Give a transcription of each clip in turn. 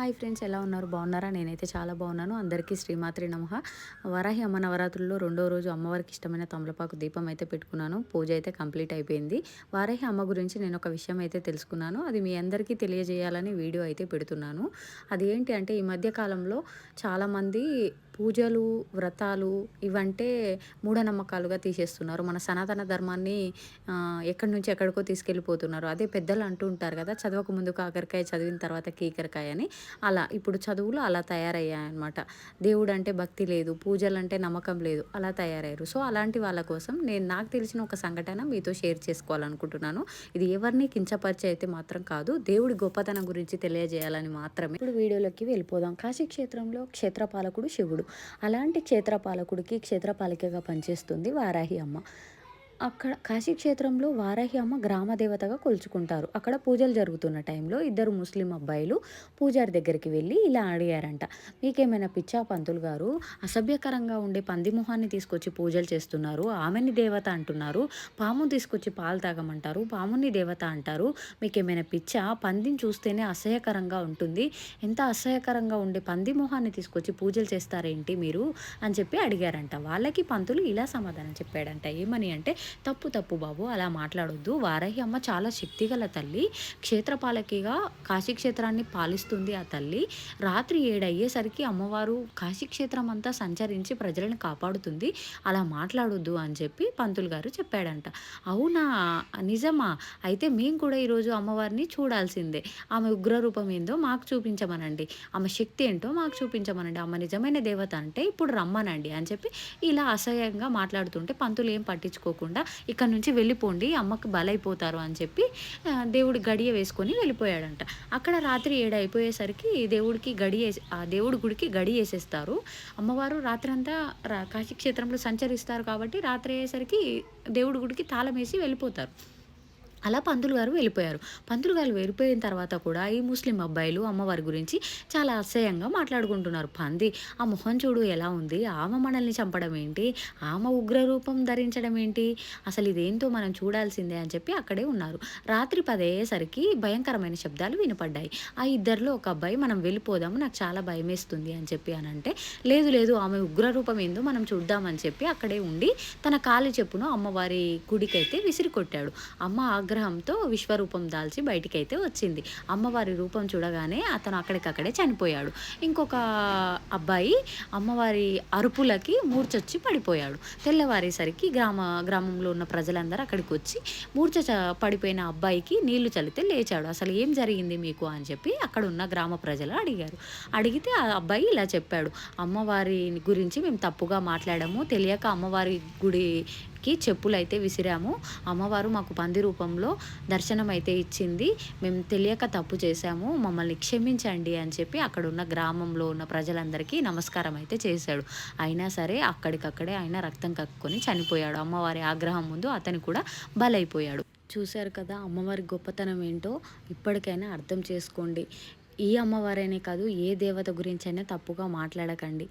Hi friends ఎలా ఉన్నారు? బాగున్నారా? నేనైతే చాలా బాగున్నాను. అందరికీ శ్రీమాత్రి నమః. వరాహి అమ్మ నవరాత్రుల్లో రెండో రోజు అమ్మవారికి ఇష్టమైన తమలపాకు దీపం అయితే పెట్టుకున్నాను. పూజ అయితే కంప్లీట్ అయిపోయింది. వారాహి అమ్మ గురించి నేను ఒక విషయం అయితే తెలుసుకున్నాను. అది మీ అందరికీ తెలియజేయాలని వీడియో అయితే పెడుతున్నాను. అది ఏంటి అంటే ఈ మధ్య కాలంలో చాలామంది పూజలు వ్రతాలు ఇవంటే మూఢనమ్మకాలుగా తీసేస్తున్నారు. మన సనాతన ధర్మాన్ని ఎక్కడి నుంచి ఎక్కడికో తీసుకెళ్ళిపోతున్నారు. అదే పెద్దలు అంటూ ఉంటారు కదా చదవక ముందు కాకరకాయ చదివిన తర్వాత కీకరకాయ అని. అలా ఇప్పుడు చదువులు అలా తయారయ్యాయన్నమాట. దేవుడు అంటే భక్తి లేదు పూజలు అంటే నమ్మకం లేదు అలా తయారయ్యారు. సో అలాంటి వాళ్ళ కోసం నేను నాకు తెలిసిన ఒక సంఘటన మీతో షేర్ చేసుకోవాలనుకుంటున్నాను. ఇది ఎవరిని కించపరిచే అయితే మాత్రం కాదు దేవుడి గొప్పతనం గురించి తెలియజేయాలని మాత్రమే. ఇప్పుడు వీడియోలోకి వెళ్ళిపోదాం. కాశీ క్షేత్రంలో క్షేత్రపాలకుడు శివుడు. అలాంటి క్షేత్రపాలకుడికి క్షేత్రపాలికగా పనిచేస్తుంది వారాహి అమ్మ. అక్కడ కాశీక్షేత్రంలో వారాహి అమ్మ గ్రామ దేవతగా కొలుచుకుంటారు. అక్కడ పూజలు జరుగుతున్న టైంలో ఇద్దరు ముస్లిం అబ్బాయిలు పూజారి దగ్గరికి వెళ్ళి ఇలా అడిగారంట. మీకేమైనా పిచ్చా పంతులు గారు? అసభ్యకరంగా ఉండే పంది మొహాన్ని తీసుకొచ్చి పూజలు చేస్తున్నారు. ఆమెని దేవత అంటున్నారు. పాము తీసుకొచ్చి పాలు తాగమంటారు. పాముని దేవత అంటారు. మీకేమైనా పిచ్చా? పందిని చూస్తేనే అసహ్యకరంగా ఉంటుంది. ఎంత అసహ్యకరంగా ఉండే పంది మొహాన్ని తీసుకొచ్చి పూజలు చేస్తారేంటి మీరు? అని చెప్పి అడిగారంట. వాళ్ళకి పంతులు ఇలా సమాధానం చెప్పాడంట. ఏమని అంటే తప్పు తప్పు బాబు అలా మాట్లాడొద్దు. వారాహి అమ్మ చాలా శక్తిగల తల్లి. క్షేత్రపాలకిగా కాశీక్షేత్రాన్ని పాలిస్తుంది ఆ తల్లి. రాత్రి ఏడయ్యేసరికి అమ్మవారు కాశీక్షేత్రం అంతా సంచరించి ప్రజలను కాపాడుతుంది. అలా మాట్లాడొద్దు అని చెప్పి పంతులు గారు చెప్పాడంట. అవునా? నిజమా? అయితే మేము కూడా ఈరోజు అమ్మవారిని చూడాల్సిందే. ఆమె ఉగ్రరూపం ఏందో మాకు చూపించమనండి. ఆమె శక్తి ఏంటో మాకు చూపించమనండి. ఆమె నిజమైన దేవత అంటే ఇప్పుడు రమ్మనండి అని చెప్పి ఇలా అసహ్యంగా మాట్లాడుతుంటే పంతులు ఏం పట్టించుకోకుండా అనమాట ఇక్కడ నుంచి వెళ్ళిపోండి అమ్మకి బలైపోతారు అని చెప్పి దేవుడు గడియ వేసుకొని వెళ్ళిపోయాడంట. అక్కడ రాత్రి ఏడు అయిపోయేసరికి దేవుడికి గడి ఆ దేవుడి గుడికి గడి వేసేస్తారు. అమ్మవారు రాత్రి అంతా కాశీక్షేత్రంలో సంచరిస్తారు కాబట్టి రాత్రి అయ్యేసరికి దేవుడి గుడికి తాళం వేసి వెళ్ళిపోతారు. అలా పంతులు గారు వెళ్ళిపోయారు. పంతులు గారు వెళ్ళిపోయిన తర్వాత కూడా ఈ ముస్లిం అబ్బాయిలు అమ్మవారి గురించి చాలా అసహ్యంగా మాట్లాడుకుంటున్నారు. పంది ఆ మొహం చూడు ఎలా ఉంది? ఆమె మనల్ని చంపడం ఏంటి? ఆమె ఉగ్రరూపం ధరించడం ఏంటి? అసలు ఇదేంటో మనం చూడాల్సిందే అని చెప్పి అక్కడే ఉన్నారు. రాత్రి పదేసరికి భయంకరమైన శబ్దాలు వినపడ్డాయి. ఆ ఇద్దరిలో ఒక అబ్బాయి మనం వెళ్ళిపోదాము నాకు చాలా భయం వేస్తుంది అని చెప్పి అని అంటే లేదు లేదు ఆమె ఉగ్రరూపం ఏందో మనం చూద్దామని చెప్పి అక్కడే ఉండి తన కాలి చెప్పును అమ్మవారి గుడికైతే విసిరి కొట్టాడు అమ్మ ఆగ్రహంతో విశ్వరూపం దాల్చి బయటికైతే వచ్చింది. అమ్మవారి రూపం చూడగానే అతను అక్కడికక్కడే చనిపోయాడు. ఇంకొక అబ్బాయి అమ్మవారి అరుపులకి మూర్చొచ్చి పడిపోయాడు. తెల్లవారేసరికి గ్రామ గ్రామంలో ఉన్న ప్రజలందరూ అక్కడికి వచ్చి మూర్చ పడిపోయిన అబ్బాయికి నీళ్ళు చల్లితే లేచాడు. అసలు ఏం జరిగింది మీకు అని చెప్పి అక్కడ ఉన్న గ్రామ ప్రజలు అడిగారు. అడిగితే ఆ అబ్బాయి ఇలా చెప్పాడు. అమ్మవారి గురించి మేము తప్పుగా మాట్లాడము. తెలియక అమ్మవారి గుడి కి చెప్పులు అయితే విసిరాము. అమ్మవారు మాకు పంది రూపంలో దర్శనం అయితే ఇచ్చింది. మేము తెలియక తప్పు చేశాము. మమ్మల్ని క్షమించండి అని చెప్పి అక్కడ ఉన్న గ్రామంలో ఉన్న ప్రజలందరికీ నమస్కారం అయితే చేశాడు. అయినా సరే అక్కడికక్కడే ఆయన రక్తం కక్కుకొని చనిపోయాడు. అమ్మవారి ఆగ్రహం ముందు అతను కూడా బలైపోయాడు. చూశారు కదా అమ్మవారి గొప్పతనం ఏంటో? ఇప్పటికైనా అర్థం చేసుకోండి. ఈ అమ్మవారైనే కాదు ఏ దేవత గురించైనా తప్పుగా మాట్లాడకండి.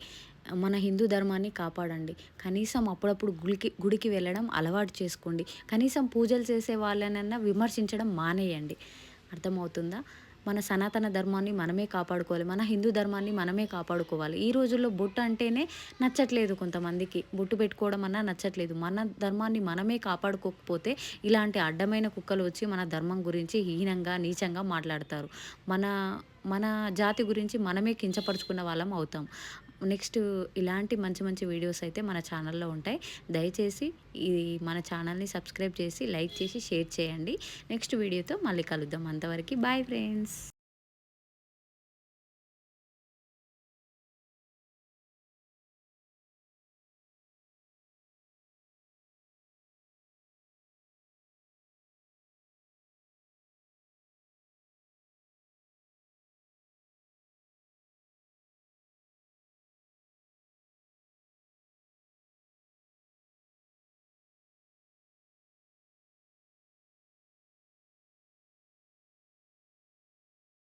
మన హిందూ ధర్మాన్ని కాపాడండి. కనీసం అప్పుడప్పుడు గుడికి గుడికి వెళ్ళడం అలవాటు చేసుకోండి. కనీసం పూజలు చేసే వాళ్ళనన్నా విమర్శించడం మానేయండి. అర్థమవుతుందా? మన సనాతన ధర్మాన్ని మనమే కాపాడుకోవాలి. మన హిందూ ధర్మాన్ని మనమే కాపాడుకోవాలి. ఈ రోజుల్లో బొట్టు అంటేనే నచ్చట్లేదు కొంతమందికి. బొట్టు పెట్టుకోవడం అన్నా నచ్చట్లేదు. మన ధర్మాన్ని మనమే కాపాడుకోకపోతే ఇలాంటి అడ్డమైన కుక్కలు వచ్చి మన ధర్మం గురించి హీనంగా నీచంగా మాట్లాడతారు. మన మన జాతి గురించి మనమే కించపరుచుకున్న వాళ్ళం అవుతాం. నెక్స్ట్ ఇలాంటి మంచి మంచి వీడియోస్ అయితే మన ఛానల్లో ఉంటాయి. దయచేసి ఈ మన ఛానల్ని సబ్స్క్రైబ్ చేసి లైక్ చేసి షేర్ చేయండి. నెక్స్ట్ వీడియోతో మళ్ళీ కలుద్దాం. అంతవరకు బాయ్ ఫ్రెండ్స్.